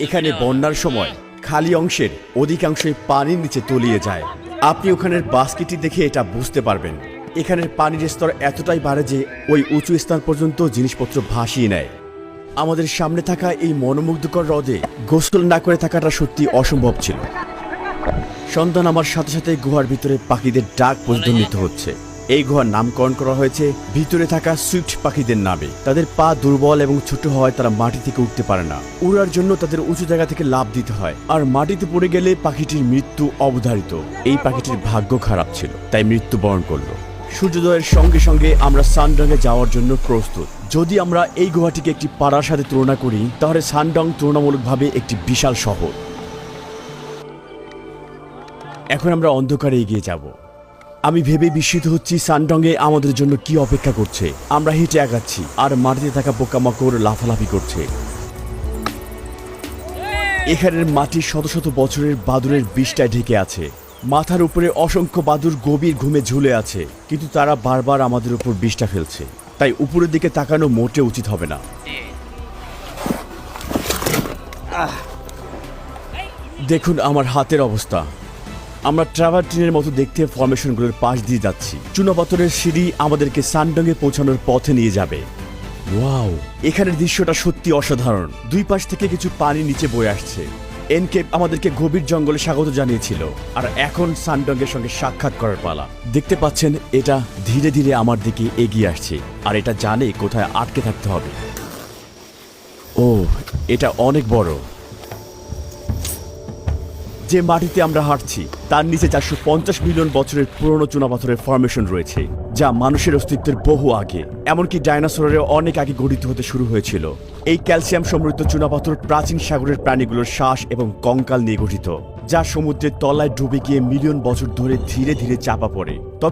এখানে বন্যার সময় খালি অংশের অধিকাংশই পানির নিচে তলিয়ে যায়। আপনি ওখানের বাস্কেটটি দেখে এটা বুঝতে পারবেন। এখানের পানির স্তর এতটাই বাড়ে যে ওই উঁচু স্থান পর্যন্ত জিনিসপত্র ভাসিয়ে নেয়। আমাদের সামনে থাকা এই মনোমুগ্ধকর হ্রদে গোসল না করে থাকাটা সত্যি অসম্ভব ছিল। সন্তান আমার সাথে সাথে গুহার ভিতরে পাখিদের ডাক প্রতিধ্বনিত হচ্ছে। এই গুহার নামকরণ করা হয়েছে। ভিতরে থাকা সুইফট পাখিদের নামে। তাদের পা দুর্বল এবং ছোট হওয়ায় তারা মাটি থেকে উঠতে পারে না। উড়ার জন্য তাদের উঁচু জায়গা থেকে লাভ দিতে হয়। আর মাটিতে পড়ে গেলে পাখিটির মৃত্যু অবধারিত। এই পাখিটির ভাগ্য খারাপ ছিল, তাই মৃত্যুবরণ করল। সূর্যোদয়ের সঙ্গে সঙ্গে আমরা সানডংয়ে যাওয়ার জন্য প্রস্তুত। যদি আমরা এই গুহাটিকে একটি পাড়ার সাথে তুলনা করি, তাহলে সানডং তুলনামূলকভাবে একটি বিশাল শহর। এখন আমরা অন্ধকারে এগিয়ে যাব। আমি ভেবে বিস্মিত হচ্ছি সানডংয়ে আমাদের জন্য কি অপেক্ষা করছে। আমরা হেঁটে আগাচ্ছি, আর মাটিতে থাকা পোকামাকড় লাফালাফি করছে। এখানের মাটি শত শত বছরের বাদুরের বিষটায় ঢেকে আছে। মাথার উপরে অসংখ্য বাদুর গভীর ঘুমে ঝুলে আছে, কিন্তু তারা বারবার আমাদের উপর বিষটা ফেলছে। তাই উপরের দিকে তাকানো মোটে উচিত হবে না। দেখুন আমার হাতের অবস্থা। আমরা ট্রাভার ট্রেনের মতো দেখতে ফরমেশনগুলোর পাশ দিয়ে যাচ্ছি। চুনাপাথরের সিঁড়ি আমাদেরকে সানডংয়ে পৌঁছানোর পথে নিয়ে যাবে। ওয়াও এখানের দৃশ্যটা সত্যি অসাধারণ। দুই পাশ থেকে কিছু পানি নিচে বয়ে আসছে। এনকেপ আমাদেরকে গভীর জঙ্গলে স্বাগত জানিয়েছিল। আর এখন সানডংয়ের সঙ্গে সাক্ষাৎ করার পালা। দেখতে পাচ্ছেন এটা ধীরে ধীরে আমার দিকে এগিয়ে আসছে। আর এটা জানে কোথায় আটকে থাকতে হবে। ও এটা অনেক বড়। যে মাটিতে আমরা হাঁটছি, তার নিচে চারশো পঞ্চাশ মিলিয়ন বছরের পুরনো চুনাপাথরের ফরমেশন রয়েছে, যা মানুষের অস্তিত্বের বহু আগে, এমনকি ডাইনোসরের অনেক আগে গঠিত হতে শুরু হয়েছিল। এই ক্যালসিয়াম সমৃদ্ধ চুনাপাথর প্রাচীন সাগরের প্রাণীগুলোর শ্বাস এবং কঙ্কাল নিয়ে গঠিত, যা সমুদ্রের তলায় ডুবে গিয়ে মিলিয়ন বছর ধরে ধীরে ধীরে চাপা পড়ে।